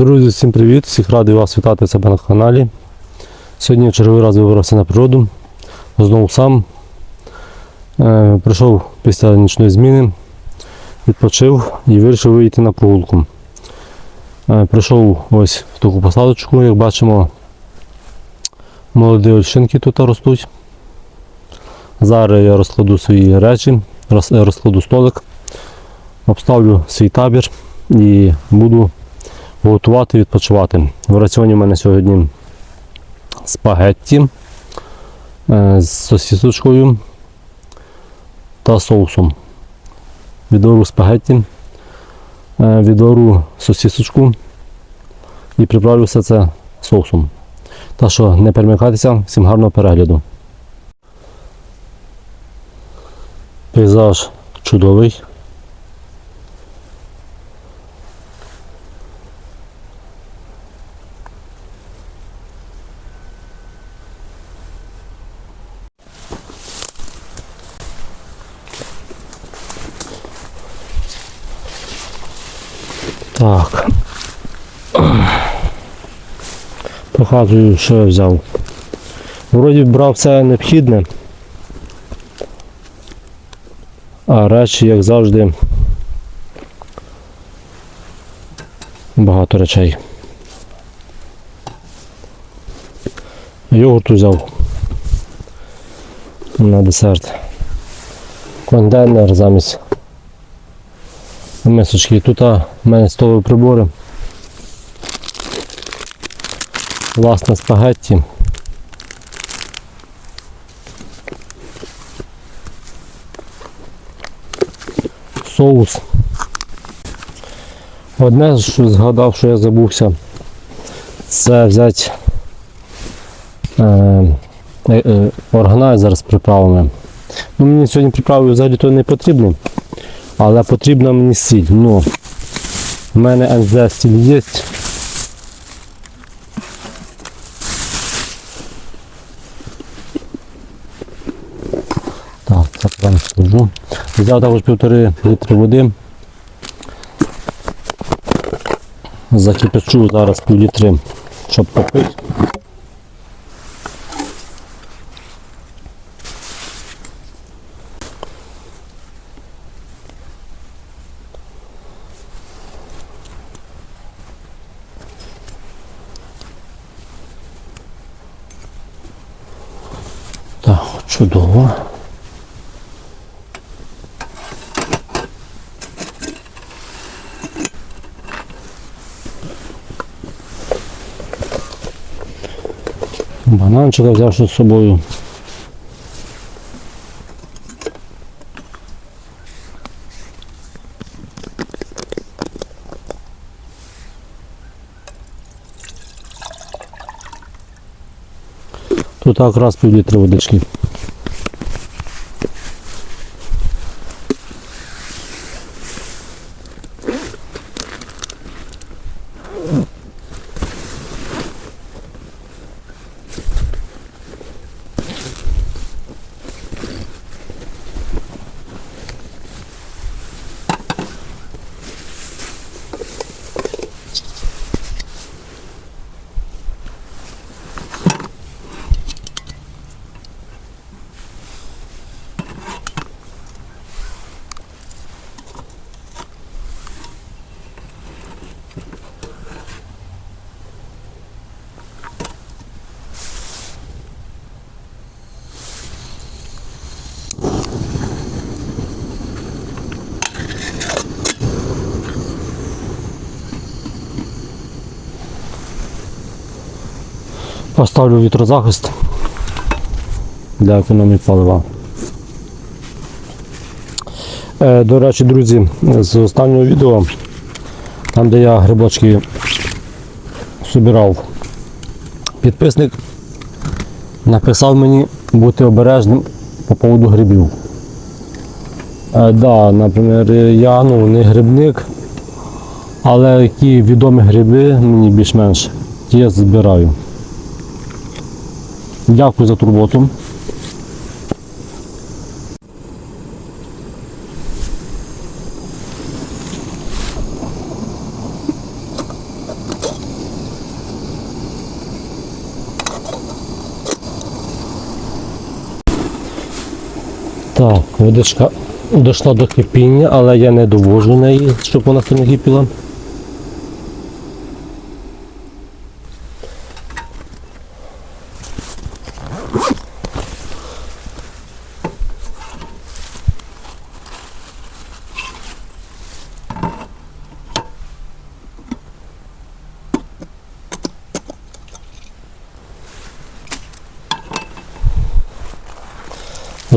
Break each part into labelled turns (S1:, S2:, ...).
S1: Друзі, всім привіт! Всіх радий вас вітати себе на каналі. Сьогодні в черговий раз вибрався на природу. Знову сам. Е, прийшов після нічної зміни, відпочив і вирішив вийти на прогулку. Е, прийшов ось в таку посадочку, як бачимо, молоді ольшинки тут ростуть. Зараз я розкладу свої речі, розкладу столик, обставлю свій табір і буду готувати і відпочивати. В раціоні в мене сьогодні спагетті е, з сосісочкою та соусом. Відвару спагетті, е, відвару сосісочку і приправлю все це соусом. Так що не перемикайтеся, всім гарного перегляду. Пейзаж чудовий. Так. Показую, що я взяв. Вроді брав все необхідне. А речі, як завжди, багато речей. Йогурт взяв на десерт. Контейнер замість мисочки. Тут в мене столові прибори. Власне спагетті. Соус. Одне, що згадав, що я забувся, це взяти е, е, е, органайзер з приправами. Ну, мені сьогодні приправи взагалі то не потрібні. Але потрібна мені сіль. Ну, в мене НЗ сіль є. Так, це прям скажу. Взяв також півтори літри води. Закипячу зараз пів літри, щоб попити. Так, чудово. Бананчика взяв з собою. Тут якраз пів літри водички. Поставлю вітрозахист для економії палива. Е, До речі, друзі, з останнього відео, там де я грибочки собирав, підписник написав мені бути обережним по поводу грибів. Е, да, наприклад, я ну, не грибник, але які відомі гриби мені більш-менш, ті я збираю. Дякую за турботу. Так, водичка дійшла до кипіння, але я не довожу неї, щоб вона сильно кипіла.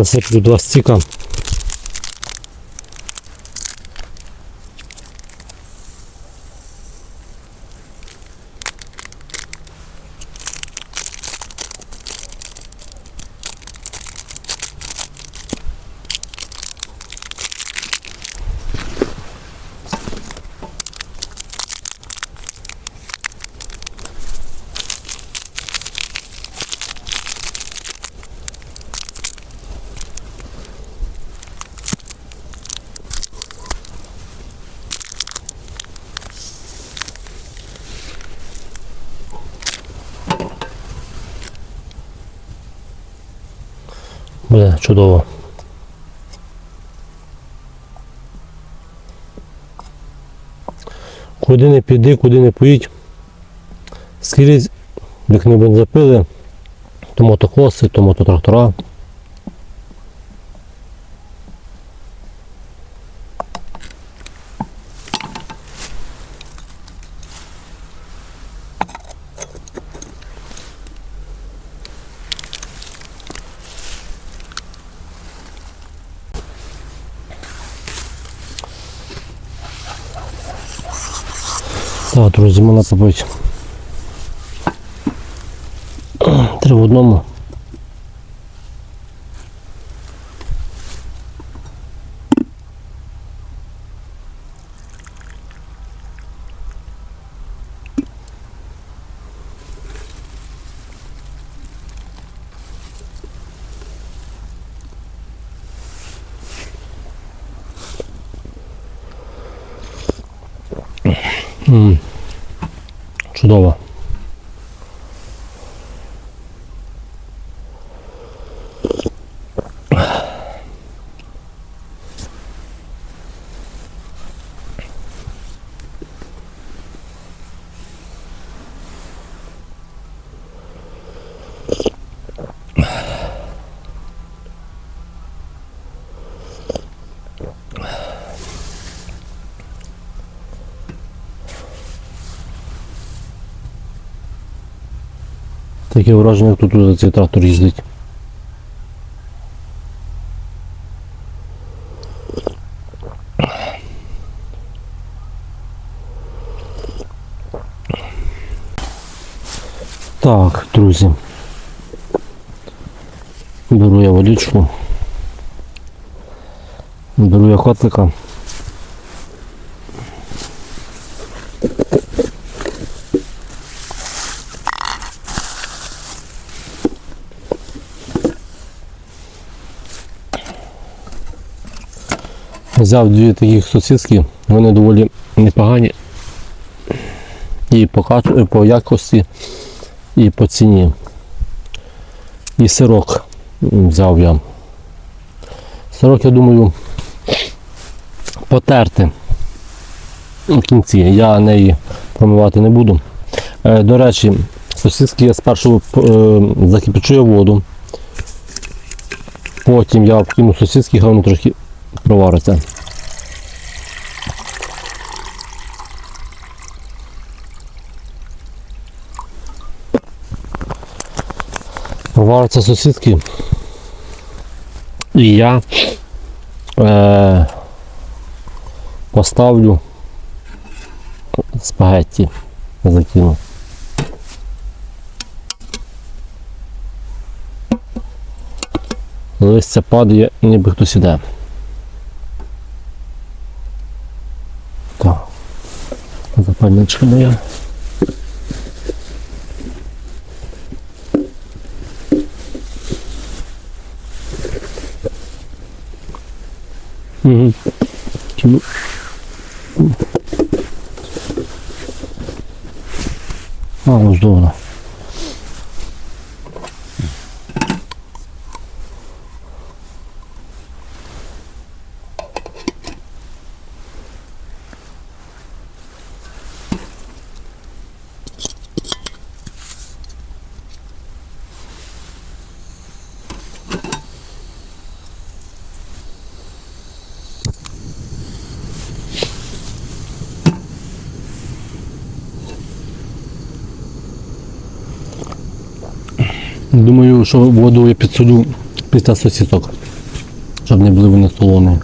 S1: Насиплю два стіка. Буде чудово. Куди не піди, куди не поїдь. Скрізь, як не бензопили, то мотокоси, то мототрактора. Так, друзі, мене побить. Три в одному. Чудово. Таке враження, як тут за цей трактор їздить. Так, друзі. Беру я водичку. Беру я котлика. Взяв дві таких сосиски, вони доволі непогані. І по, по якості, і по ціні. І сирок взяв я. Сирок, я думаю, потерти в кінці. Я неї промивати не буду. Е, До речі, сосиски я спершу е, закипячую воду. Потім я обкину сосиски, хай вони трошки провариться. Варяться сусідки. І я е, поставлю спагетті закину. Листя падає, ніби хтось іде. Запальничка моя. Угу. Чому? А, ось вона. Думаю, що воду я підсолю після сосісок, щоб не були вони солоні.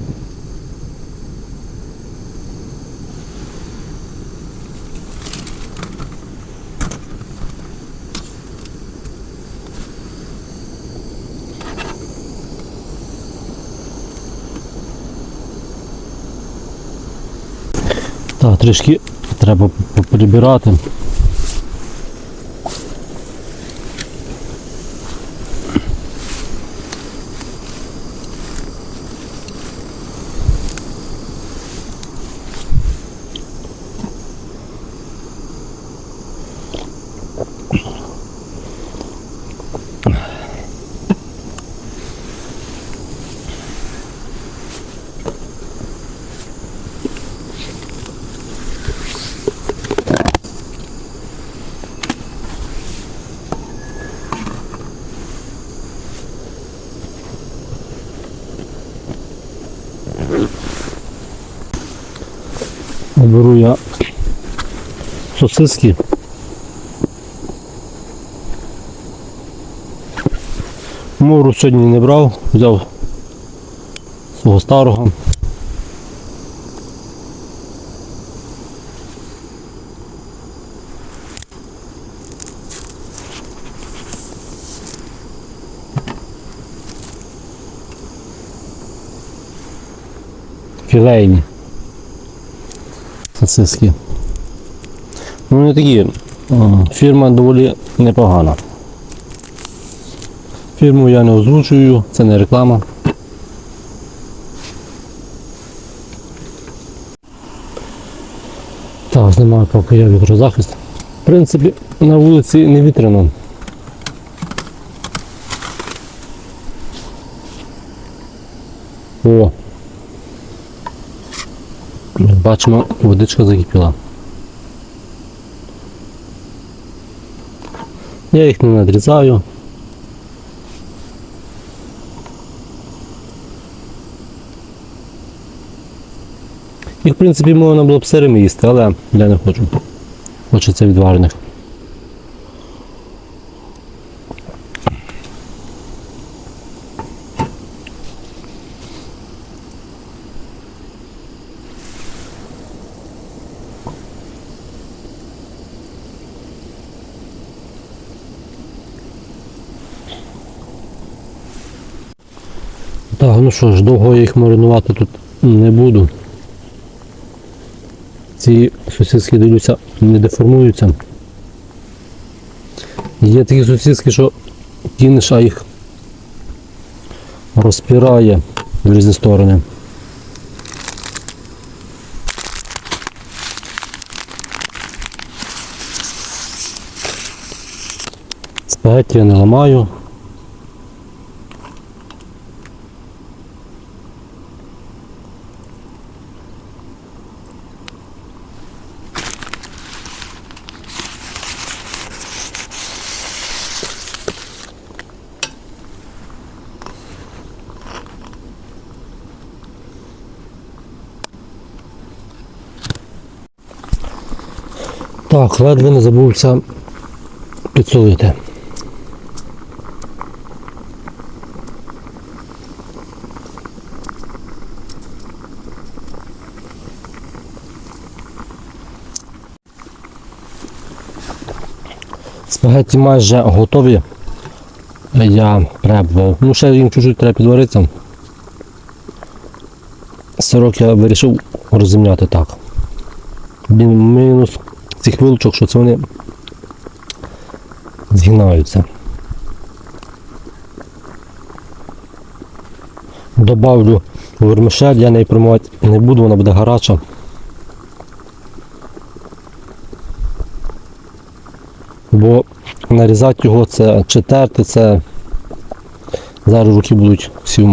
S1: Так, трішки треба прибирати. Беру я сосиски. Мору сьогодні не брав, взяв свого старого. Філейні сосиски. Ну, вони такі. Фірма доволі непогана. Фірму я не озвучую, це не реклама. Так, знімаю поки я вітрозахист. В принципі, на вулиці не вітряно. О! Бачимо, водичка закипіла. Я їх не надрізаю. Їх, в принципі, можна було б сирими їсти, але я не хочу. Хочеться відварених. Так, ну що ж, довго я їх маринувати тут не буду. Ці сосиски, дивлюся, не деформуються. Є такі сосиски, що кинеш, а їх розпирає в різні сторони. Спагетті я не ламаю. Так, ледве не забувся підсолити. Спагетті майже готові. Я пребував. Ну, ще їм чуть-чуть треба підваритися. Сирок я вирішив розімняти так. Блін, Мінус цих вилучок, що це вони згинаються. Добавлю вермишель, я неї промивати не буду, вона буде гаряча. Бо нарізати його це чи це зараз руки будуть всі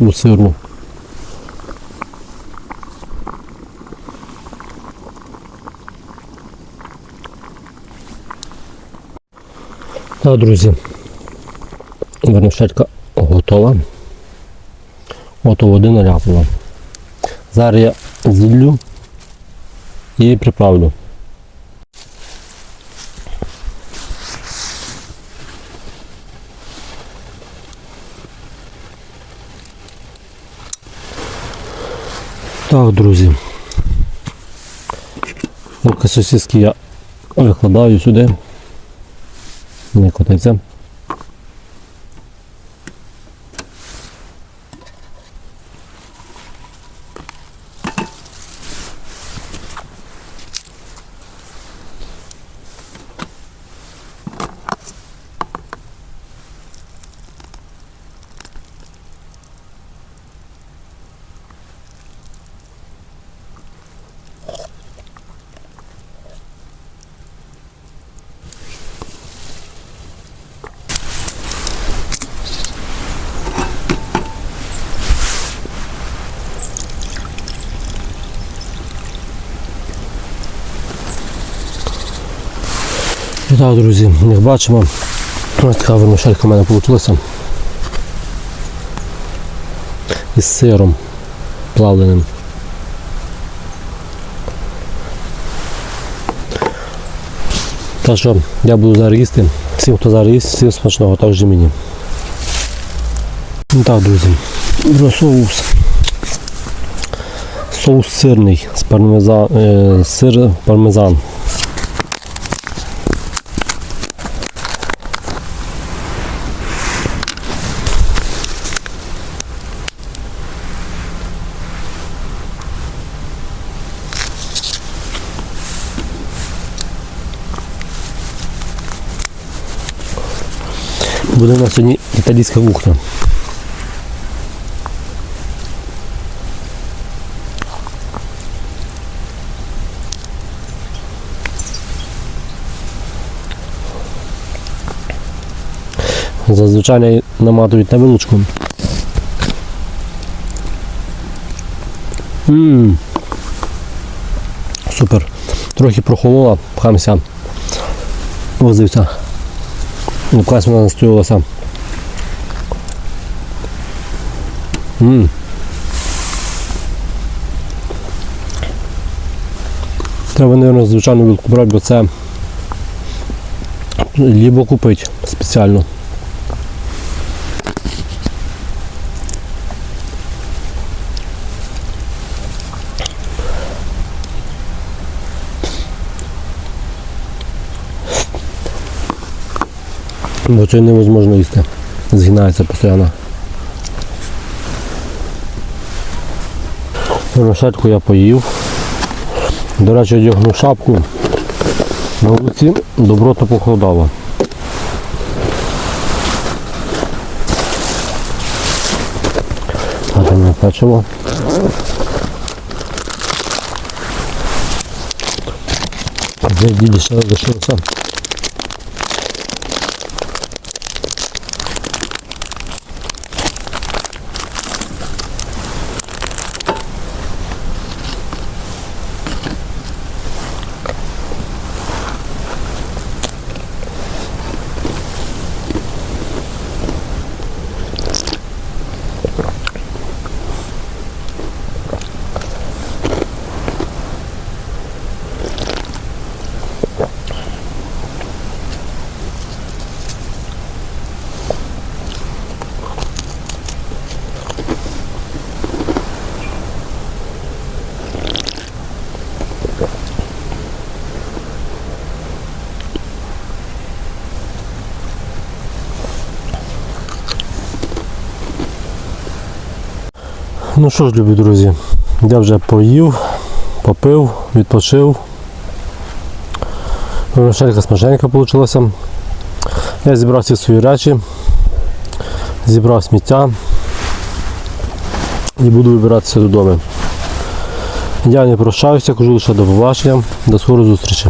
S1: в сиру. Так, друзі, вермішечка готова. Ото води наляпала. Зараз я зіллю і приправлю. Так, друзі. Поки сосиски я викладаю сюди. Не котиться. І так, друзі, як бачимо, ось така вермишелька в мене вийшла. Із сиром плавленим. Так що я буду зараз їсти. Всім, хто зараз їсть, всім смачного, також і мені. Ну так, друзі. Соус. Соус сирний з пармезан, е, сир пармезан. Буде у нас сьогодні італійська кухня. Зазвичай наматують на вилучку. Ммм. Супер. Трохи прохолола, пхамся. Возився. Якась вона настоювалася. Ммм. Треба, мабуть, звичайну вилку брати, бо це лібо купити спеціально. Бо це невозможно їсти. Згинається постійно. Рошетку я поїв. До речі, одягнув шапку. На вулиці добротно похолодало. А там не печиво. Вже діді ще. Ну що ж, любі друзі, я вже поїв, попив, відпочив. Рошелька смачненька вийшла. Я зібрав всі свої речі, зібрав сміття і буду вибиратися додому. Я не прощаюся, кажу лише до побачення, до скорої зустрічі.